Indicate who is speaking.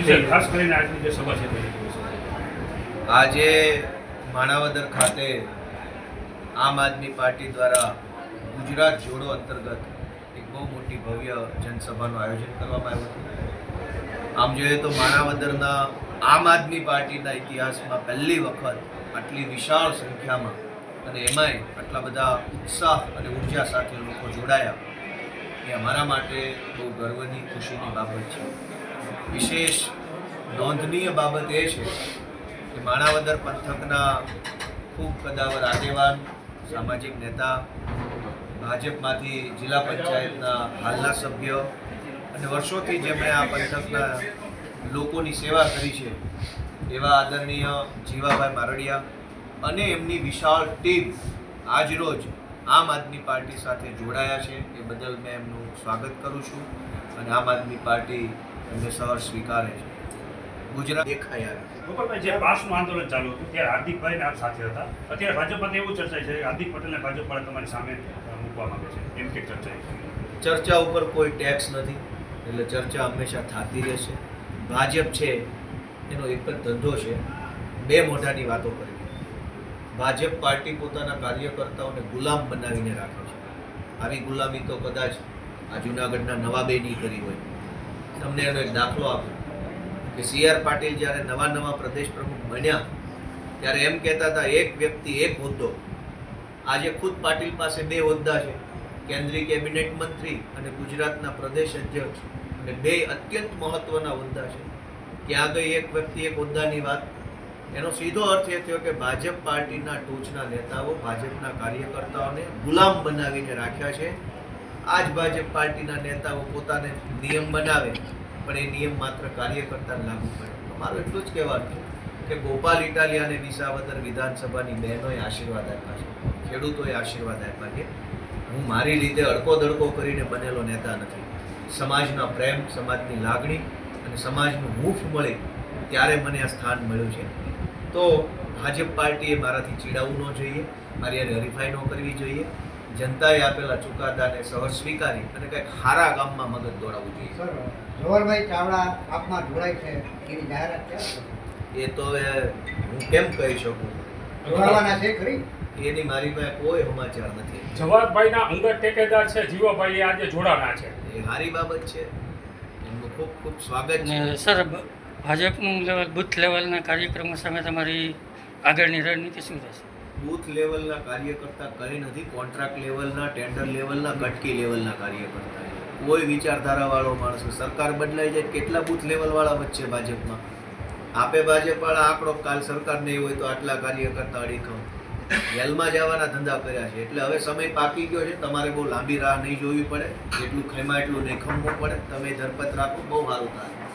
Speaker 1: જી sir ખાસ કરીને આજની જે સભા છે.
Speaker 2: આજે માણાવદર ખાતે આમ આદમી પાર્ટી દ્વારા ગુજરાત જોડો અંતર્ગત એક બહુ મોટી ભવ્ય જનસભાનું આયોજન કરવામાં આવ્યું હતું. આમ જોઈએ તો માણાવદરના આમ આદમી પાર્ટીના ઇતિહાસમાં પહેલી વખત આટલી વિશાળ સંખ્યામાં અને એમાંય આટલા બધા ઉત્સાહ અને ઊર્જા સાથે લોકો જોડાયા. એ અમારા માટે બહુ ગર્વની ખુશીની બાબત છે. વિશેષ નોંધનીય બાબત એ છે કે માણાવદર પંથકના ખૂબ કદાવર આગેવાન, સામાજિક નેતા, ભાજપમાંથી જિલ્લા પંચાયતના હાલના સભ્ય અને વર્ષોથી જેમણે આ પંથકના લોકોની સેવા કરી છે, એવા આદરણીય જીવાભાઈ મારડિયા અને એમની વિશાળ ટીમ આજરોજ આમ આદમી પાર્ટી સાથે જોડાયા છે. એ બદલ મેં એમનું સ્વાગત કરું છું અને આમ આદમી પાર્ટી એમને સહર સ્વીકારે છે. ગુજરાત આવે.
Speaker 1: ગોપાલભાઈ જે પાસનું આંદોલન ચાલુ હતું ત્યારે હાર્દિકભાઈ આપ સાથે હતા. અત્યારે ભાજપમાં એવું ચર્ચાય છે હાર્દિક પટેલને ભાજપ વાળા તમારી સામે મૂકવા માંગે છે. એમ કે ચર્ચા
Speaker 2: ચર્ચા ઉપર કોઈ ટેક્સ નથી એટલે ચર્ચા હંમેશા થતી રહેશે. ભાજપ છે એનો એક જ ધંધો છે બે મોઢાની વાતો કરવી ભાજપ પાર્ટી પોતાના કાર્યકર્તાઓને ગુલામ બનાવીને રાખે છે. આવી ગુલામી તો કદાચ આ જુનાગઢના નવાબે નહીં કરી હોય. તમને એનો એક દાખલો આપ્યો કે સી આર પાટીલ જ્યારે નવા નવા પ્રદેશ પ્રમુખ બન્યા, ત્યારે એમ કહેતા હતા, એક વ્યક્તિ, એક હોદ્દો. આજે ખુદ પાટીલ પાસે બે હોદ્દા છે. કેન્દ્રીય કેબિનેટ મંત્રી અને ગુજરાતના પ્રદેશ અધ્યક્ષ. અને બે અત્યંત મહત્વના હોદ્દા છે. ક્યાં ગઈ એક વ્યક્તિ, એક હોદ્દાની વાત. એનો સીધો અર્થ એ થયો કે ભાજપ પાર્ટીના ટોચના નેતાઓ, ભાજપના કાર્યકર્તાઓને ગુલામ બનાવીને રાખ્યા છે. આ જ ભાજપ પાર્ટીના નેતાઓ પોતાને નિયમ બનાવે, પણ એ નિયમ માત્ર કાર્યકર્તા લાગુ પડે. મારું એટલું જ કહેવાનું કે ગોપાલ ઇટાલિયા અને વિસાવદર વિધાનસભાની બહેનોએ આશીર્વાદ આપ્યા છે. ખેડૂતોએ આશીર્વાદ આપ્યા છે. હું મારી રીતે અડકો દડકો કરીને બનેલો નેતા નથી. સમાજના પ્રેમ, સમાજની લાગણી અને સમાજનું હૂંફ મળે ત્યારે મને આ સ્થાન મળ્યું છે. તો ભાજપ પાર્ટીએ મારાથી ચીડાવવું ન જોઈએ, મારી હરીફાઈ ન કરવી જોઈએ. જનતાએ આપેલા ચુકાદાને સહર સ્વીકારી અને કંઈક હારા ગામમાં મદદ દોડાવવું જોઈએ.
Speaker 3: સર જવાહરભાઈ ચાવડા આપમાં જોડાય છે એની જાહેરાત
Speaker 2: એ તો હવે હું કેમ કહી શકું?
Speaker 3: જોડાવાના છે ખરી?
Speaker 2: એની મારી પાસે કોઈ સમાચાર નથી.
Speaker 1: જવાહરભાઈના અંગત ટેકેદાર છે જીવાભાઈ આજે જોડાના છે.
Speaker 2: એ સારી બાબત છે. એમનું ખૂબ ખૂબ સ્વાગત છે.
Speaker 4: સર ભાજપનું લેવલ બુથ લેવલના કાર્યક્રમો સામે તમારી આગળની રણનીતિ શું રહેશે?
Speaker 2: બૂથ લેવલના કાર્યકર્તા કંઈ નથી, કોન્ટ્રાક્ટ લેવલના, ટેન્ડર લેવલના કટકી લેવલના કાર્યકર્તા. કોઈ વિચારધારાવાળો માણસ સરકાર બદલાઈ જાય કેટલા બૂથ લેવલવાળા વચ્ચે ભાજપમાં? આપે ભાજપવાળા આંકડો કાલ સરકાર નહીં હોય તો આટલા કાર્યકર્તા અડીખમ. જેલમાં જવાના ધંધા કર્યા છે. એટલે હવે સમય પાકી ગયો છે. તમારે બહુ લાંબી રાહ નહીં જોવી પડે. જેટલું ખેમા એટલું નહીં ખમવું પડે. તમે ધરપત રાખો. બહુ સારું થાય.